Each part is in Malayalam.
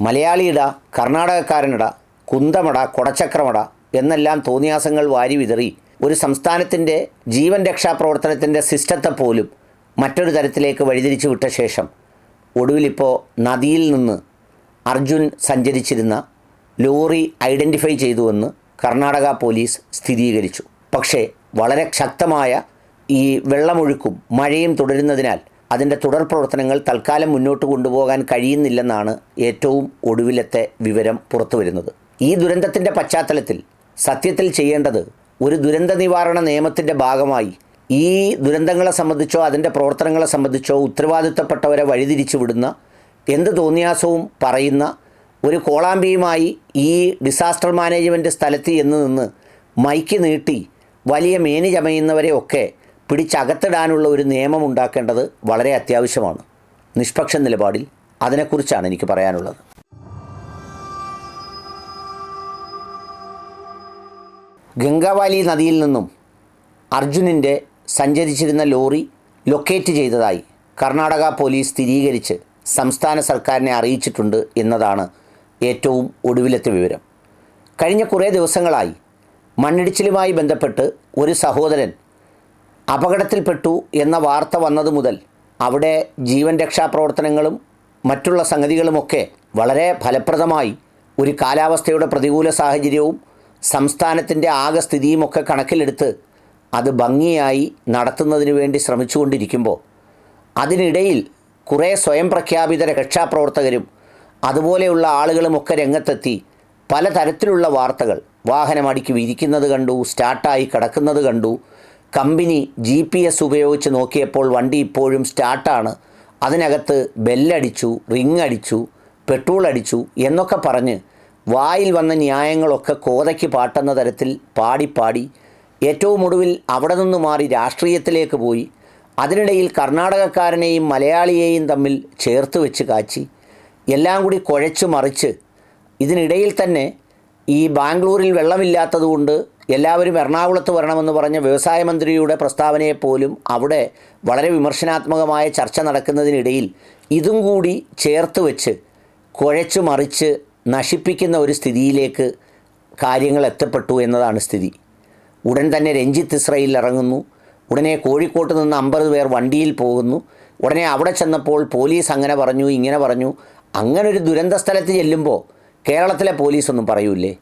മലയാളിയിട കർണാടകക്കാരനിട കുന്തമട കൊടച്ചക്രമട എന്നെല്ലാം തോന്നിയാസങ്ങൾ വാരി വിതറി ഒരു സംസ്ഥാനത്തിന്റെ ജീവൻ രക്ഷാ പ്രവർത്തനത്തിന്റെ സിസ്റ്റത്തെ പോലും മറ്റൊരു തരത്തിലേക്ക് വഴിതിരിച്ചു വിട്ട ശേഷം ഒടുവിലിപ്പോൾ നദിയിൽ നിന്ന് അർജുൻ സഞ്ചരിച്ചിരുന്ന ലോറി ഐഡന്റിഫൈ ചെയ്തുവെന്ന് കർണാടക പോലീസ് സ്ഥിരീകരിച്ചു. പക്ഷേ വളരെ ശക്തമായ ഈ വെള്ളമൊഴുക്കും മഴയും തുടരുന്നതിനാൽ അതിന്റെ തുടർ പ്രവർത്തനങ്ങൾ തൽക്കാലം മുന്നോട്ട് കൊണ്ടുപോകാൻ കഴിയുന്നില്ലെന്നാണ് ഏറ്റവും ഒടുവിലത്തെ വിവരം പുറത്തുവരുന്നത് ഈ ദുരന്തത്തിന്റെ പശ്ചാത്തലത്തിൽ സത്യത്തിൽ ചെയ്യേണ്ടത് ഒരു ദുരന്ത നിവാരണ നിയമത്തിന്റെ ഭാഗമായി ഈ ദുരന്തങ്ങളെ സംബന്ധിച്ചോ അതിന്റെ പ്രവർത്തനങ്ങളെ സംബന്ധിച്ചോ ഉത്തരവാദിത്തപ്പെട്ടവരെ വഴിതിരിച്ചു വിടുന്ന എന്ത് തോന്നിയാസവും പറയുന്ന ഒരു കോളാമ്പിയുമായി ഈ ഡിസാസ്റ്റർ മാനേജ്മെന്റ് സ്ഥലത്ത് എന്ന് നിന്ന് മൈക്ക് നീട്ടി വലിയ മേനി ചമയുന്നവരെയൊക്കെ പിടിച്ചകത്തിടാനുള്ള ഒരു നിയമം ഉണ്ടാക്കേണ്ടത് വളരെ അത്യാവശ്യമാണ്. നിഷ്പക്ഷ നിലപാടിൽ അതിനെക്കുറിച്ചാണ് എനിക്ക് പറയാനുള്ളത്. ഗംഗാവാലി നദിയിൽ നിന്നും അർജുനന്റെ സഞ്ചരിച്ചിരുന്ന ലോറി ലൊക്കേറ്റ് ചെയ്തതായി കർണാടക പോലീസ് സ്ഥിരീകരിച്ച് സംസ്ഥാന സർക്കാരിനെ അറിയിച്ചിട്ടുണ്ട് എന്നതാണ് ഏറ്റവും ഒടുവിലത്തെ വിവരം. കഴിഞ്ഞ കുറേ ദിവസങ്ങളായി മണ്ണിടിച്ചിലുമായി ബന്ധപ്പെട്ട് ഒരു സഹോദരൻ അപകടത്തിൽപ്പെട്ടു എന്ന വാർത്ത വന്നതു മുതൽ അവിടെ ജീവൻ രക്ഷാ പ്രവർത്തനങ്ങളും മറ്റുള്ള സംഗതികളുമൊക്കെ വളരെ ഫലപ്രദമായി ഒരു കാലാവസ്ഥയുടെ പ്രതികൂല സാഹചര്യവും സംസ്ഥാനത്തിന്റെ ആകെ സ്ഥിതിയുമൊക്കെ കണക്കിലെടുത്ത് അത് ഭംഗിയായി നടത്തുന്നതിന് വേണ്ടി ശ്രമിച്ചുകൊണ്ടിരിക്കുമ്പോൾ അതിനിടയിൽ കുറേ സ്വയം പ്രഖ്യാപിത രക്ഷാപ്രവർത്തകരും അതുപോലെയുള്ള ആളുകളുമൊക്കെ രംഗത്തെത്തി പലതരത്തിലുള്ള വാർത്തകൾ വാഹനം അടുക്കി വിരിക്കുന്നത് കണ്ടു സ്റ്റാർട്ടായി കിടക്കുന്നത് കണ്ടു കമ്പനി ജി പി എസ് ഉപയോഗിച്ച് നോക്കിയപ്പോൾ വണ്ടി ഇപ്പോഴും സ്റ്റാർട്ടാണ്. അതിനകത്ത് ബെല്ലടിച്ചു റിങ് അടിച്ചു പെട്രോൾ അടിച്ചു എന്നൊക്കെ പറഞ്ഞ് വായിൽ വന്ന ന്യായങ്ങളൊക്കെ കോതയ്ക്ക് പാട്ടെന്ന തരത്തിൽ പാടിപ്പാടി ഏറ്റവും ഒടുവിൽ അവിടെ നിന്ന് മാറി രാഷ്ട്രീയത്തിലേക്ക് പോയി. അതിനിടയിൽ കർണാടകക്കാരനെയും മലയാളിയെയും തമ്മിൽ ചേർത്ത് വെച്ച് കാച്ചി. എല്ലാം കൂടി കുഴച്ചു മറിച്ച് ഇതിനിടയിൽ തന്നെ ഈ ബാംഗ്ലൂരിൽ വെള്ളമില്ലാത്തതുകൊണ്ട് എല്ലാവരും എറണാകുളത്ത് വരണമെന്ന് പറഞ്ഞ വ്യവസായ മന്ത്രിയുടെ പ്രസ്താവനയെ പോലും അവിടെ വളരെ വിമർശനാത്മകമായ ചർച്ച നടക്കുന്നതിനിടയിൽ ഇതും കൂടി ചേർത്ത് വെച്ച് കുഴച്ചു മറിച്ച് നശിപ്പിക്കുന്ന ഒരു സ്ഥിതിയിലേക്ക് കാര്യങ്ങൾ എത്തപ്പെട്ടു എന്നതാണ് സ്ഥിതി. ഉടൻ തന്നെ രഞ്ജിത്ത് ഇസ്രയേലിൽ ഇറങ്ങുന്നു. ഉടനെ കോഴിക്കോട്ട് നിന്ന് അമ്പത് പേർ വണ്ടിയിൽ പോകുന്നു. ഉടനെ അവിടെ ചെന്നപ്പോൾ പോലീസ് അങ്ങനെ പറഞ്ഞു ഇങ്ങനെ പറഞ്ഞു. അങ്ങനൊരു ദുരന്ത സ്ഥലത്ത് ചെല്ലുമ്പോൾ കേരളത്തിലെ പോലീസ് ഒന്നും പറയൂലേ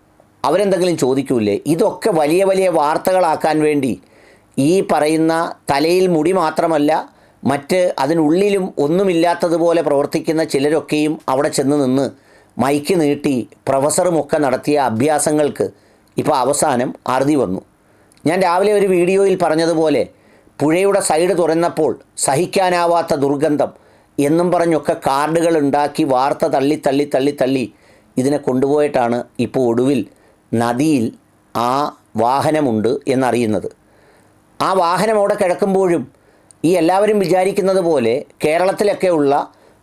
അവരെന്തെങ്കിലും ചോദിക്കൂലേ ഇതൊക്കെ വലിയ വലിയ വാർത്തകളാക്കാൻ വേണ്ടി ഈ പറയുന്ന തലയിൽ മുടി മാത്രമല്ല മറ്റ് അതിനുള്ളിലും ഒന്നുമില്ലാത്തതുപോലെ പ്രവർത്തിക്കുന്ന ചിലരൊക്കെയും അവിടെ ചെന്ന് നിന്ന് മൈക്ക് നീട്ടി പ്രൊഫസറുമൊക്കെ നടത്തിയ അഭ്യാസങ്ങൾക്ക് ഇപ്പോൾ അവസാനം അറുതി വന്നു. ഞാൻ രാവിലെ ഒരു വീഡിയോയിൽ പറഞ്ഞതുപോലെ പുഴയുടെ സൈഡ് തുറന്നപ്പോൾ സഹിക്കാനാവാത്ത ദുർഗന്ധം എന്നും പറഞ്ഞൊക്കെ കാർഡുകൾ ഉണ്ടാക്കി വാർത്ത തള്ളി തള്ളി തള്ളി തള്ളി ഇതിനെ കൊണ്ടുപോയിട്ടാണ് ഇപ്പോൾ ഒടുവിൽ നദിയിൽ ആ വാഹനമുണ്ട് എന്നറിയുന്നത്. ആ വാഹനം അവിടെ കിടക്കുമ്പോഴും ഈ എല്ലാവരും വിചാരിക്കുന്നത് പോലെ കേരളത്തിലൊക്കെ ഉള്ള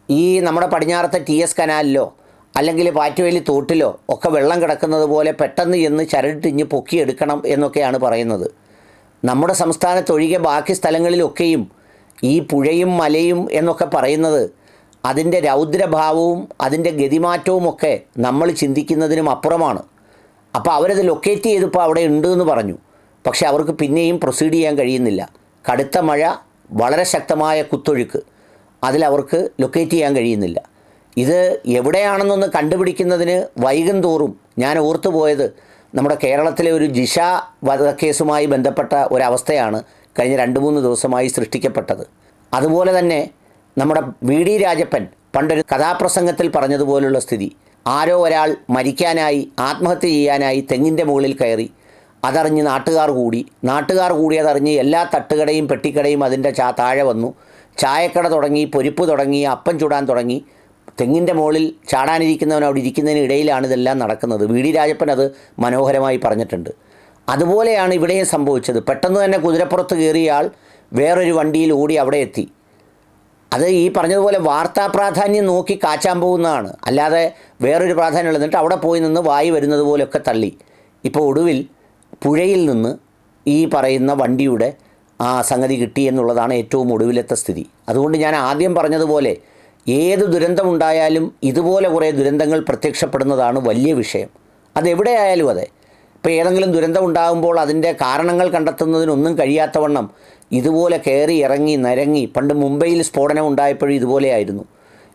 ഈ നമ്മുടെ പടിഞ്ഞാറത്തെ ടി എസ് കനാലിലോ അല്ലെങ്കിൽ പാറ്റുവേലി തോട്ടിലോ ഒക്കെ വെള്ളം കിടക്കുന്നത് പോലെ പെട്ടെന്ന് ചെന്ന് ചരടിട്ടിഞ്ഞ് പൊക്കിയെടുക്കണം എന്നൊക്കെയാണ് പറയുന്നത്. നമ്മുടെ സംസ്ഥാനത്തൊഴികെ ബാക്കി സ്ഥലങ്ങളിലൊക്കെയും ഈ പുഴയും മലയും എന്നൊക്കെ പറയുന്നത് അതിന്റെ രൗദ്രഭാവവും അതിന്റെ ഗതിമാറ്റവും ഒക്കെ നമ്മൾ ചിന്തിക്കുന്നതിനും അപ്പുറമാണ്. അപ്പോൾ അവരത് ലൊക്കേറ്റ് ചെയ്തപ്പോൾ അവിടെ ഉണ്ട് എന്ന് പറഞ്ഞു. പക്ഷേ അവർക്ക് പിന്നെയും പ്രൊസീഡ് ചെയ്യാൻ കഴിയുന്നില്ല. കടുത്ത മഴ വളരെ ശക്തമായ കുത്തൊഴുക്ക്. അതിലവർക്ക് ലൊക്കേറ്റ് ചെയ്യാൻ കഴിയുന്നില്ല. ഇത് എവിടെയാണെന്നൊന്ന് കണ്ടുപിടിക്കുന്നതിന് വൈകും തോറും ഞാൻ ഓർത്തു പോയത് നമ്മുടെ കേരളത്തിലെ ഒരു ജിഷ വധക്കേസുമായി ബന്ധപ്പെട്ട ഒരവസ്ഥയാണ് കഴിഞ്ഞ രണ്ട് മൂന്ന് ദിവസമായി സൃഷ്ടിക്കപ്പെട്ടത്. അതുപോലെ തന്നെ നമ്മുടെ വി ഡി രാജപ്പൻ പണ്ടൊരു കഥാപ്രസംഗത്തിൽ പറഞ്ഞതുപോലുള്ള സ്ഥിതി. ആരോ ഒരാൾ മരിക്കാനായി ആത്മഹത്യ ചെയ്യാനായി തെങ്ങിന്റെ മുകളിൽ കയറി. അതറിഞ്ഞ് നാട്ടുകാർ കൂടി. നാട്ടുകാർ കൂടി അതറിഞ്ഞ് എല്ലാ തട്ടുകടയും പെട്ടിക്കടയും അതിന്റെ ചാ താഴെ വന്നു. ചായക്കട തുടങ്ങി പൊരിപ്പ് തുടങ്ങി അപ്പം ചുടാൻ തുടങ്ങി. തെങ്ങിന്റെ മുകളിൽ ചാടാനിരിക്കുന്നവൻ അവിടെ ഇരിക്കുന്നതിന് ഇടയിലാണ് ഇതെല്ലാം നടക്കുന്നത്. വി ഡി രാജപ്പൻ അത് മനോഹരമായി പറഞ്ഞിട്ടുണ്ട്. അതുപോലെയാണ് ഇവിടെയും സംഭവിച്ചത്. പെട്ടെന്ന് തന്നെ കുതിരപ്പുറത്ത് കയറിയ ആൾ വേറൊരു വണ്ടിയിൽ ഓടി അവിടെ എത്തി. അത് ഈ പറഞ്ഞതുപോലെ വാർത്താ പ്രാധാന്യം നോക്കി കാച്ചാൻ പോകുന്നതാണ്. അല്ലാതെ വേറൊരു പ്രാധാന്യമുള്ളത് എന്നിട്ട് അവിടെ പോയി നിന്ന് വായി വരുന്നത് പോലെയൊക്കെ തള്ളി. ഇപ്പോൾ ഒടുവിൽ പുഴയിൽ നിന്ന് ഈ പറയുന്ന വണ്ടിയുടെ ആ സംഗതി കിട്ടി എന്നുള്ളതാണ് ഏറ്റവും ഒടുവിലത്തെ സ്ഥിതി. അതുകൊണ്ട് ഞാൻ ആദ്യം പറഞ്ഞതുപോലെ ഏത് ദുരന്തമുണ്ടായാലും ഇതുപോലെ കുറേ ദുരന്തങ്ങൾ പ്രത്യക്ഷപ്പെടുന്നതാണ് വലിയ വിഷയം. അതെവിടെയായാലും അതെ. ഇപ്പോൾ ഏതെങ്കിലും ദുരന്തം ഉണ്ടാകുമ്പോൾ അതിന്റെ കാരണങ്ങൾ കണ്ടെത്തുന്നതിനൊന്നും കഴിയാത്തവണ്ണം ഇതുപോലെ കയറി ഇറങ്ങി നരങ്ങി പണ്ട് മുംബൈയിൽ സ്ഫോടനം ഉണ്ടായപ്പോഴും ഇതുപോലെയായിരുന്നു.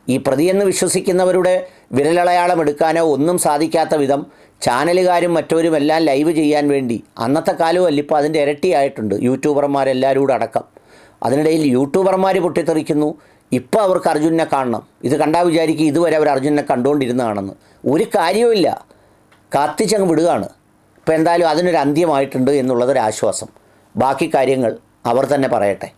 ഈ പ്രതിയെന്ന് വിശ്വസിക്കുന്നവരുടെ വിരലടയാളം എടുക്കാനോ ഒന്നും സാധിക്കാത്ത വിധം ചാനലുകാരും മറ്റവരുമെല്ലാം ലൈവ് ചെയ്യാൻ വേണ്ടി അന്നത്തെ കാലവും അല്ല ഇപ്പോൾ അതിന്റെ ഇരട്ടിയായിട്ടുണ്ട് യൂട്യൂബർമാരെല്ലാവരും കൂടെ അടക്കം. അതിനിടയിൽ യൂട്യൂബർമാർ പൊട്ടിത്തെറിക്കുന്നു. ഇപ്പോൾ അവർക്ക് അർജുനെ കാണണം. ഇത് കണ്ടാൽ വിചാരിക്കും ഇതുവരെ അവർ അർജുനെ കണ്ടുകൊണ്ടിരുന്നതാണെന്ന് ഒരു കാര്യവുമില്ല. കത്തിച്ചങ്ങ് വിടുകയാണ്. ഇപ്പോൾ എന്തായാലും അതിനൊരു അന്ത്യമായിട്ടുണ്ട് എന്നുള്ളതൊരാശ്വാസം. ബാക്കി കാര്യങ്ങൾ അവർ തന്നെ പറയട്ടെ.